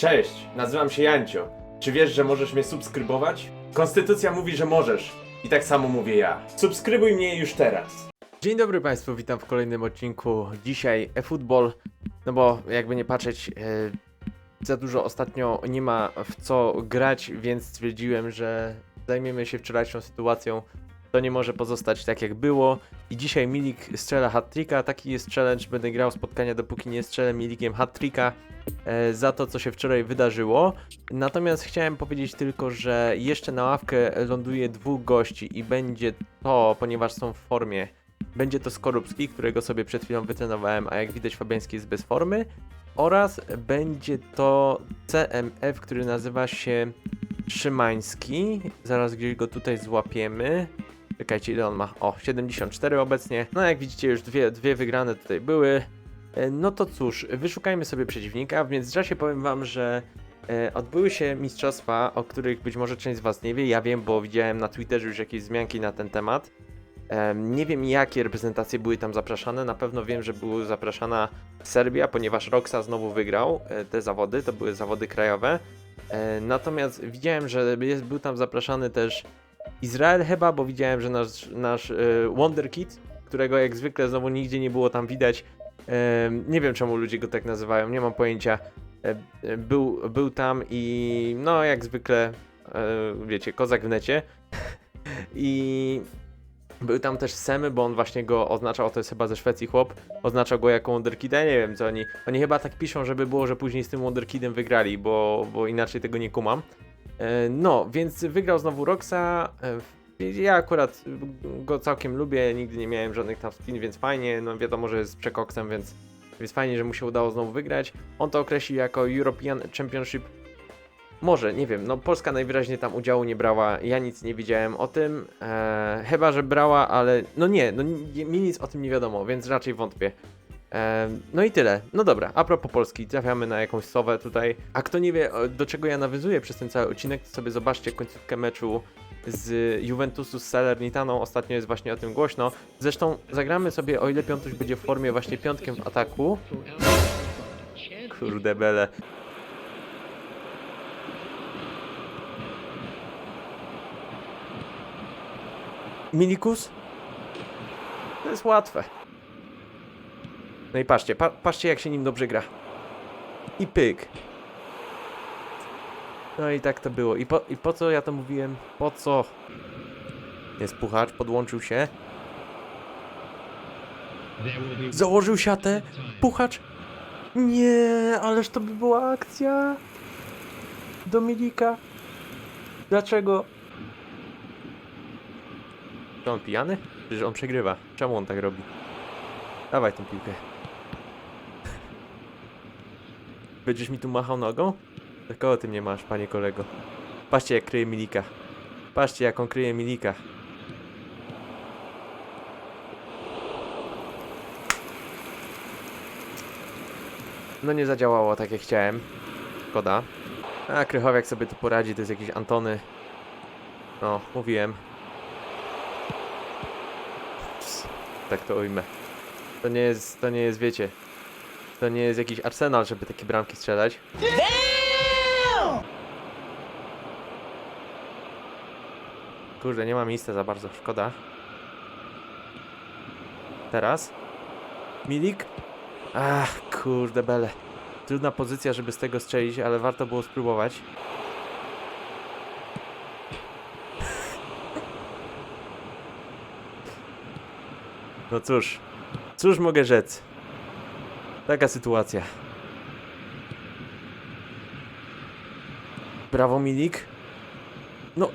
Cześć, nazywam się Jancio. Czy wiesz, że możesz mnie subskrybować? Konstytucja mówi, że możesz. I tak samo mówię ja. Subskrybuj mnie już teraz. Dzień dobry Państwu, witam w kolejnym odcinku. Dzisiaj eFootball, no bo jakby nie patrzeć, e, za dużo ostatnio nie ma w co grać, więc stwierdziłem, że zajmiemy się wczorajszą sytuacją. To nie może pozostać tak jak było. I dzisiaj Milik strzela hat-tricka, taki jest challenge, będę grał spotkania dopóki nie strzelę Milikiem hat-tricka e, za to, co się wczoraj wydarzyło. Natomiast chciałem powiedzieć tylko, że jeszcze na ławkę ląduje dwóch gości i będzie to, ponieważ są w formie, będzie to Skorupski, którego sobie przed chwilą wytrenowałem, a jak widać Fabiański jest bez formy. Oraz będzie to CMF, który nazywa się Szymański. Zaraz gdzieś go tutaj złapiemy. Czekajcie, ile on ma? O, 74 obecnie. No jak widzicie, już dwie, dwie wygrane tutaj były. E, No to cóż, wyszukajmy sobie przeciwnika. W międzyczasie powiem wam, że e, odbyły się mistrzostwa, o których być może część z was nie wie. Ja wiem, bo widziałem na Twitterze już jakieś wzmianki na ten temat. Em, Nie wiem, jakie reprezentacje były tam zapraszane. Na pewno wiem, że była zapraszana Serbia, ponieważ Roxa znowu wygrał e, te zawody. To były zawody krajowe. Natomiast widziałem, że jest, był tam zapraszany też Izrael chyba, bo widziałem, że nasz, nasz e, Wonder Kid, którego jak zwykle znowu nigdzie nie było tam widać. Nie wiem czemu ludzie go tak nazywają, nie mam pojęcia. E, e, Był, był tam i no jak zwykle, wiecie, kozak w necie. I był tam też Semy, bo on właśnie go oznaczał, to jest chyba ze Szwecji chłop, oznaczał go jako Wonderkida, nie wiem co oni, oni chyba tak piszą, żeby było, że później z tym Wonderkidem wygrali, bo, bo inaczej tego nie kumam. E, No, więc wygrał znowu Roxa. e, Ja akurat go całkiem lubię, nigdy nie miałem żadnych tam spin, więc fajnie. No wiadomo, że jest przekoksem, więc, więc fajnie, że mu się udało znowu wygrać. On to określił jako European Championship. Może, nie wiem, no Polska najwyraźniej tam udziału nie brała, ja nic nie wiedziałem o tym, e, chyba, że brała, ale no nie, no mi nic o tym nie wiadomo, więc raczej wątpię. No i tyle. No dobra, a propos Polski, trafiamy na jakąś sowę tutaj. A kto nie wie, do czego ja nawiązuję przez ten cały odcinek, to sobie zobaczcie końcówkę meczu z Juventusu z Salernitaną. Ostatnio jest właśnie o tym głośno. Zresztą zagramy sobie, o ile Piątuś będzie w formie, właśnie piątkiem w ataku. Kurde bele. Milikus? To jest łatwe. No i patrzcie, pa patrzcie jak się nim dobrze gra. I pyk. No i tak to było. I po, I po co ja to mówiłem? Po co? Jest puchacz, podłączył się. Założył siatę. Puchacz. Nie, ależ to by była akcja. Dominika. Dlaczego? Czy on pijany? Przecież on przegrywa. Czemu on tak robi? Dawaj tą piłkę. Będziesz mi tu machał nogą? Kogo ty mnie masz, panie kolego? Patrzcie jak kryje Milika. Patrzcie jak on kryje Milika. No nie zadziałało tak jak chciałem. Szkoda. A Krychowiak sobie tu poradzi, to jest jakiś Antony. No, mówiłem. Tak to ujmę. To nie jest, to nie jest, wiecie. To nie jest jakiś arsenal, żeby takie bramki strzelać. Kurde, nie ma miejsca za bardzo, szkoda. Teraz. Milik. Ach, kurde bele. Trudna pozycja, żeby z tego strzelić, ale warto było spróbować. No cóż, cóż mogę rzec? Taka sytuacja. Brawo Milik. No,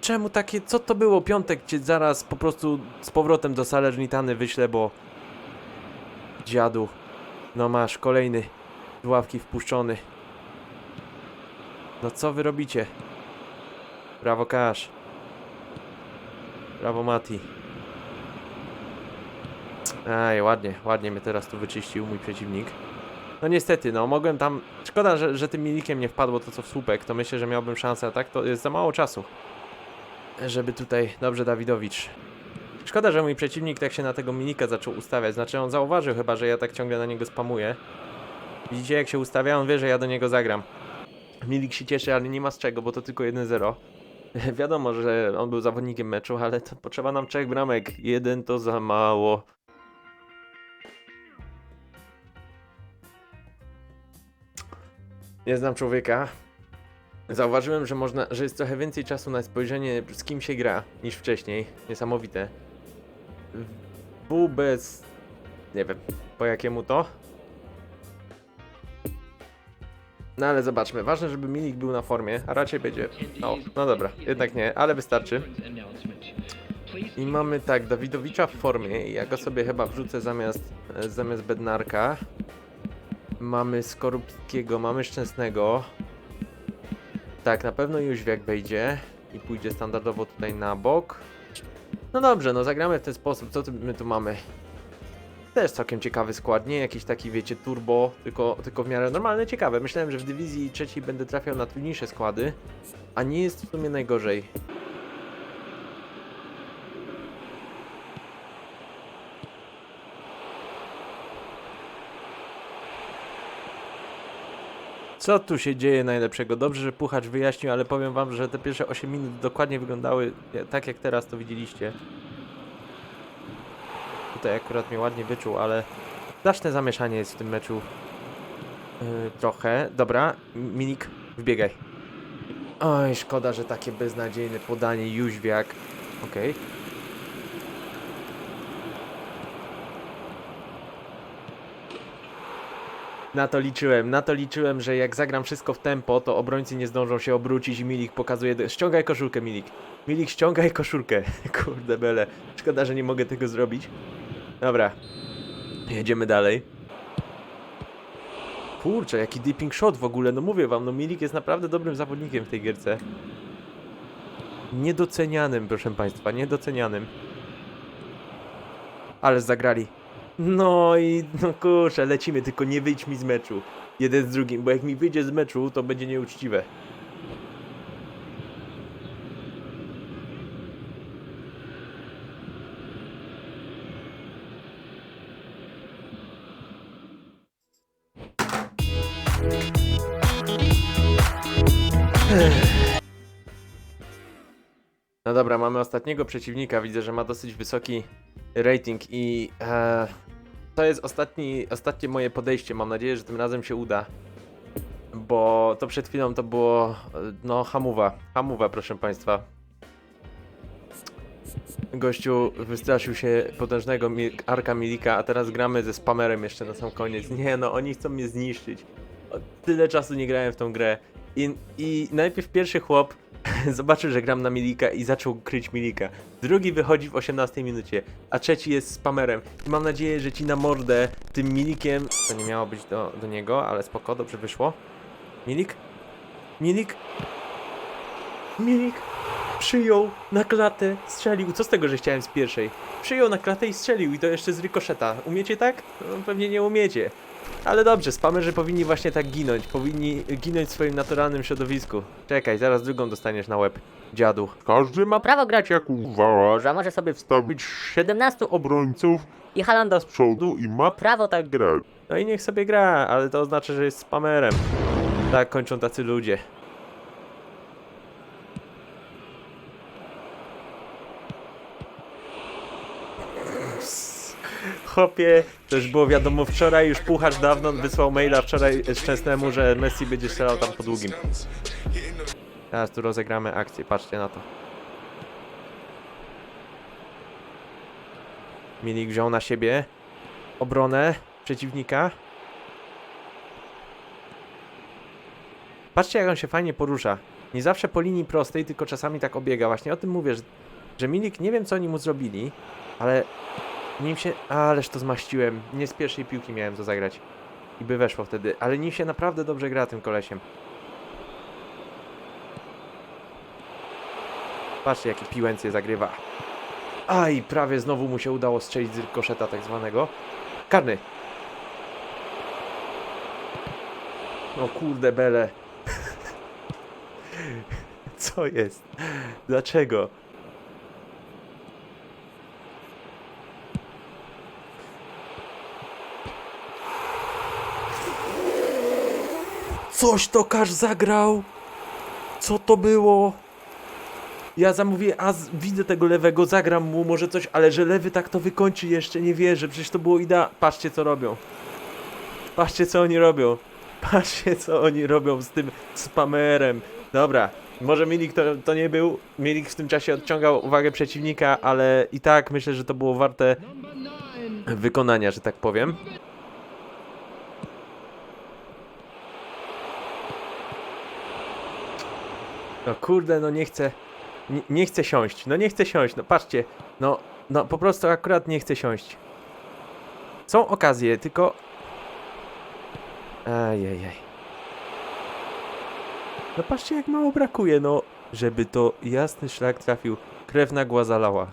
czemu takie, co to było? Piątek cię zaraz po prostu z powrotem do Salernitany wyślę, bo... Dziadu. No masz, kolejny z ławki wpuszczony. No co wy robicie? Brawo Kasz. Brawo Mati. Aj, ładnie, ładnie mnie teraz tu wyczyścił mój przeciwnik. No niestety, no mogłem tam... Szkoda, że, że tym milikiem nie wpadło to co w słupek, to myślę, że miałbym szansę, a tak to jest za mało czasu. Żeby tutaj... Dobrze, Dawidowicz. Szkoda, że mój przeciwnik tak się na tego minika zaczął ustawiać. Znaczy on zauważył chyba, że ja tak ciągle na niego spamuję. Widzicie jak się ustawia? On wie, że ja do niego zagram. Milik się cieszy, ale nie ma z czego, bo to tylko 1-0. Wiadomo, że on był zawodnikiem meczu, ale potrzeba nam trzech bramek. Jeden to za mało. Nie znam człowieka. Zauważyłem, że można, że jest trochę więcej czasu na spojrzenie z kim się gra niż wcześniej. Niesamowite. W bez... Nie wiem, po jakiemu to? No ale zobaczmy, ważne, żeby Milik był na formie, a raczej będzie... No, no dobra, jednak nie, ale wystarczy. I mamy tak, Dawidowicza w formie ja go sobie chyba wrzucę zamiast, zamiast Bednarka. Mamy Skorupskiego, mamy Szczęsnego. Tak, na pewno Jóźwiak wejdzie i pójdzie standardowo tutaj na bok. No dobrze, no zagramy w ten sposób. Co tu, my tu mamy? Też całkiem ciekawy skład, nie jakiś taki, wiecie, turbo, tylko, tylko w miarę normalny, ciekawe. Myślałem, że w dywizji trzeciej będę trafiał na trudniejsze składy, a nie jest w sumie najgorzej. Co tu się dzieje najlepszego? Dobrze, że Puchacz wyjaśnił, ale powiem wam, że te pierwsze 8 minut dokładnie wyglądały e, tak, jak teraz to widzieliście. Tutaj akurat mnie ładnie wyczuł, ale znaczne zamieszanie jest w tym meczu. Yy, trochę. Dobra, Minik, wbiegaj. Oj, szkoda, że takie beznadziejne podanie, Jóźwiak. Okej. Na to liczyłem, na to liczyłem, że jak zagram wszystko w tempo, to obrońcy nie zdążą się obrócić i Milik pokazuje... do- Ściągaj koszulkę, Milik. Milik, ściągaj koszulkę. Kurde bele. Szkoda, że nie mogę tego zrobić. Dobra. Jedziemy dalej. Kurczę, jaki dipping shot w ogóle, no mówię wam, no Milik jest naprawdę dobrym zawodnikiem w tej gierce. Niedocenianym, proszę państwa, niedocenianym. Ale zagrali. No i no kurczę, lecimy, tylko nie wyjdź mi z meczu. Jeden z drugim, bo jak mi wyjdzie z meczu, to będzie nieuczciwe. No dobra, mamy ostatniego przeciwnika. Widzę, że ma dosyć wysoki rating i e, to jest ostatni, ostatnie moje podejście. Mam nadzieję, że tym razem się uda. Bo to przed chwilą to było, e, no, hamuwa. Hamuwa, proszę Państwa. Gościu wystraszył się potężnego Arka Milika, a teraz gramy ze spamerem jeszcze na sam koniec. Nie no, oni chcą mnie zniszczyć. Tyle czasu nie grałem w tą grę. I, i najpierw pierwszy chłop zobaczył, że gram na Milika i zaczął kryć Milika. Drugi wychodzi w 18 minucie, a trzeci jest spamerem. I mam nadzieję, że ci na mordę tym Milikiem... To nie miało być do, do niego, ale spoko, dobrze wyszło. Milik? Milik? Milik? Przyjął na klatę, strzelił. Co z tego, że chciałem z pierwszej? Przyjął na klatę i strzelił i to jeszcze z rykoszeta. Umiecie tak? No, pewnie nie umiecie. Ale dobrze, spamerzy powinni właśnie tak ginąć. Powinni ginąć w swoim naturalnym środowisku. Czekaj, zaraz drugą dostaniesz na łeb, dziadu. Każdy ma prawo grać jak uważa, może sobie wstawić 17 obrońców i Halanda z przodu i ma prawo tak grać. No i niech sobie gra, ale to oznacza, że jest spamerem. Tak kończą tacy ludzie. Chopie, to już było wiadomo wczoraj, już Puchacz dawno wysłał maila wczoraj Szczęsnemu, że Messi będzie strzelał tam po długim. Teraz tu rozegramy akcję, patrzcie na to. Milik wziął na siebie obronę przeciwnika. Patrzcie jak on się fajnie porusza. Nie zawsze po linii prostej, tylko czasami tak obiega. Właśnie o tym mówię, że, że Milik, nie wiem co oni mu zrobili, ale nim się... Ależ to zmaściłem. Nie z pierwszej piłki miałem to zagrać. I by weszło wtedy. Ale nim się naprawdę dobrze gra tym kolesiem. Patrzcie jaki piłęcję zagrywa. Aj, prawie znowu mu się udało strzelić z rykoszeta tak zwanego. Karny. O kurde bele. Co jest? Dlaczego? Coś to Kasz zagrał! Co to było? Ja zamówię, a z- widzę tego lewego, zagram mu może coś, ale że lewy tak to wykończy jeszcze, nie wierzę, przecież to było idea. Patrzcie co robią. Patrzcie co oni robią. Patrzcie co oni robią z tym spamerem. Dobra, może Milik to, to nie był. Milik w tym czasie odciągał uwagę przeciwnika, ale i tak myślę, że to było warte wykonania, że tak powiem. No kurde, no nie chcę. Nie, nie chcę siąść. No nie chcę siąść. No patrzcie. No, no po prostu akurat nie chcę siąść. Są okazje, tylko. Ajajaj. No patrzcie jak mało brakuje, no. Żeby to jasny szlak trafił. Krew nagła zalała.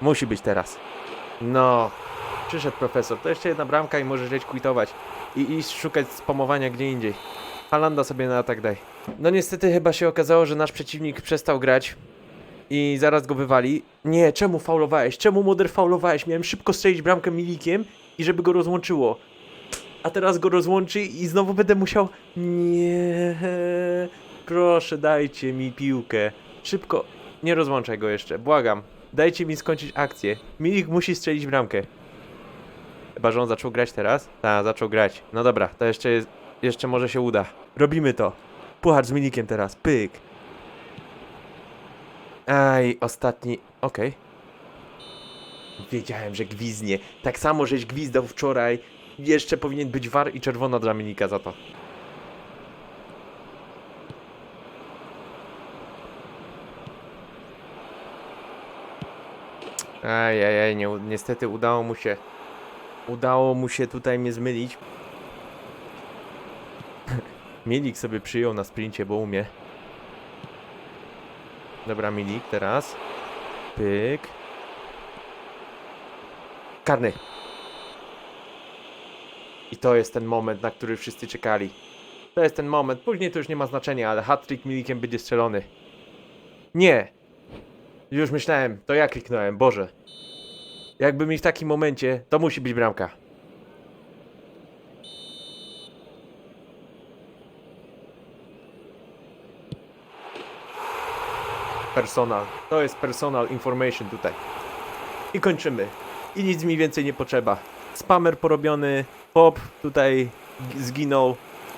Musi być teraz. No. Przyszedł profesor. To jeszcze jedna bramka i możesz leć quitować. I iść szukać spamowania gdzie indziej. Halanda sobie na atak daj. No niestety chyba się okazało, że nasz przeciwnik przestał grać i zaraz go wywali. Nie, czemu faulowałeś? Czemu Moder faulowałeś? Miałem szybko strzelić bramkę Milikiem i żeby go rozłączyło. A teraz go rozłączy i znowu będę musiał... Nie... Proszę, dajcie mi piłkę. Szybko. Nie rozłączaj go jeszcze, błagam. Dajcie mi skończyć akcję. Milik musi strzelić bramkę. Chyba, że on zaczął grać teraz? Tak, zaczął grać. No dobra, to jeszcze jest... Jeszcze może się uda. Robimy to. Puchacz z Milikiem teraz. Pyk. Aj, ostatni. Okej. Wiedziałem, że gwiznie. Tak samo, żeś gwizdał wczoraj. Jeszcze powinien być war i czerwona dla Milika za to. Ajajaj, nie, niestety udało mu się. Udało mu się tutaj mnie zmylić. Milik sobie przyjął na sprincie, bo umie. Dobra, Milik teraz. Pyk. Karny. I to jest ten moment, na który wszyscy czekali. To jest ten moment. Później to już nie ma znaczenia, ale hat-trick Milikiem będzie strzelony. Nie. Już myślałem, to ja kliknąłem, Boże. Jakby mi w takim momencie, to musi być bramka. Personal. To jest personal information tutaj. I kończymy. I nic mi więcej nie potrzeba. Spamer porobiony, pop tutaj zginął,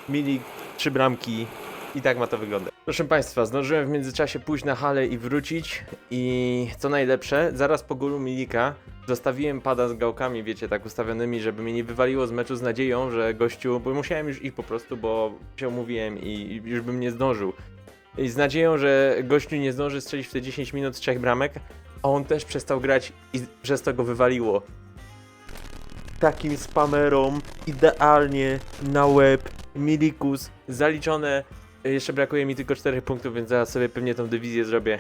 mieli trzy bramki i tak ma to wyglądać. Proszę Państwa, zdążyłem w międzyczasie pójść na halę i wrócić i co najlepsze, zaraz po góru Milika zostawiłem pada z gałkami, wiecie, tak ustawionymi, żeby mnie nie wywaliło z meczu z nadzieją, że gościu, bo musiałem już ich po prostu, bo się umówiłem i już bym nie zdążył. I z nadzieją, że gościu nie zdąży strzelić w te 10 minut trzech bramek, a on też przestał grać i przez to go wywaliło. Takim spamerom, idealnie na łeb, Milikus, zaliczone. Jeszcze brakuje mi tylko 4 punktów, więc zaraz sobie pewnie tą dywizję zrobię.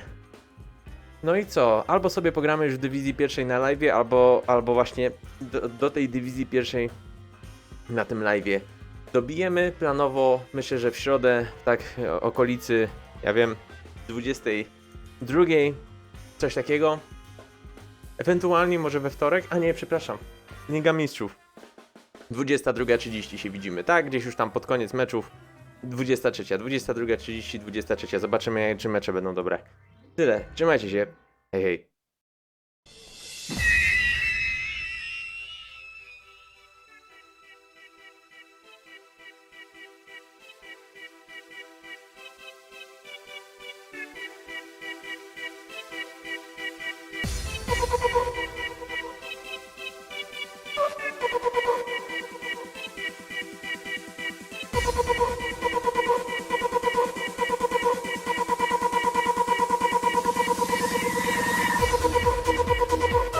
No i co? Albo sobie pogramy już w dywizji pierwszej na live, albo, albo właśnie do, do tej dywizji pierwszej na tym live. Dobijemy planowo, myślę, że w środę, tak e, okolicy, ja wiem, 22, coś takiego. Ewentualnie może we wtorek, a nie, przepraszam, Liga Mistrzów. 22.30 się widzimy, tak? Gdzieś już tam pod koniec meczów. 23, 22.30, 23. Zobaczymy, czy mecze będą dobre. Tyle, trzymajcie się. Hej, hej.